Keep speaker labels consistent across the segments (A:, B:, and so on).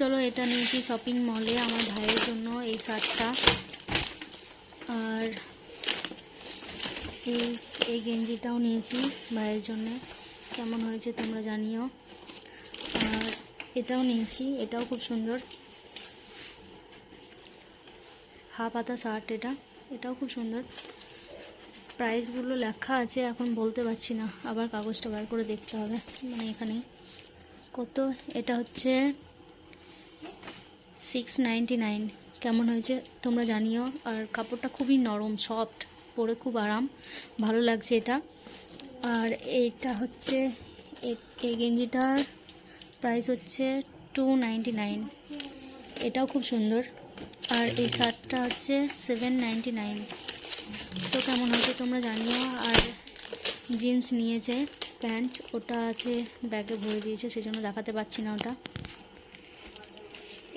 A: চলো এটা নিয়েছি শপিং মলে আমার ভাইয়ের জন্য এই শার্টটা। আর এই এই গেঞ্জিটাও নিয়েছি ভাইয়ের জন্য। কেমন হয়েছে তোমরা জানিও। আর এটাও নিয়েছি, এটাও খুব সুন্দর। হাফ হাতা শার্ট এটা, এটাও খুব সুন্দর। প্রাইসগুলো লেখা আছে, এখন বলতে পারছি না। আবার কাগজটা বার করে দেখতে হবে মানে এখানে। কত? এটা হচ্ছে সিক্স নাইন কেমন হয়েছে? তোমরা জানিও। আর কাপড়টা খুবই নরম সফট পরে খুব আরাম। ভালো লাগছে এটা। আর এইটা হচ্ছে এই গেঞ্জিটার প্রাইস হচ্ছে টু নাইন এটাও খুব সুন্দর। আর এই শার্টটা হচ্ছে সেভেন নাইন তো কেমন হয়েছে তোমরা জানিও। আর জিন্স নিয়েছে, প্যান্ট। ওটা আছে ব্যাগে ভরে দিয়েছে, সেজন্য দেখাতে পাচ্ছি না ওটা।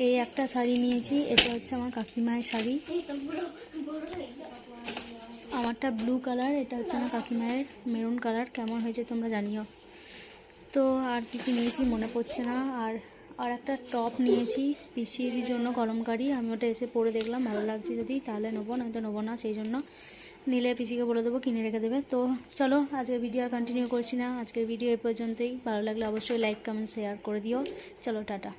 A: এই একটা শাড়ি নিয়েছি, এটা হচ্ছে আমার কাকিমায়ের শাড়ি। আমারটা ব্লু কালার এটা হচ্ছে আমার কাকিমায়ের মেরুন কালার কেমন হয়েছে তোমরা জানিও। তো আর কী কী নিয়েছি মনে পড়ছে না। আর আর একটা টপ নিয়েছি পিসির জন্য গরমকারি আমি ওটা এসে পরে দেখলাম, ভালো লাগছে যদি, তাহলে নেব, নয়তো নেব না, সেই জন্য নিলে পিসিকে বলে দেবো, কিনে রেখে দেবে। তো চলো, আজকের ভিডিও আর কন্টিনিউ করছি না, আজকের ভিডিও এ পর্যন্তই। ভালো লাগলে অবশ্যই লাইক কমেন্ট শেয়ার করে দিও। চলো, টাটা।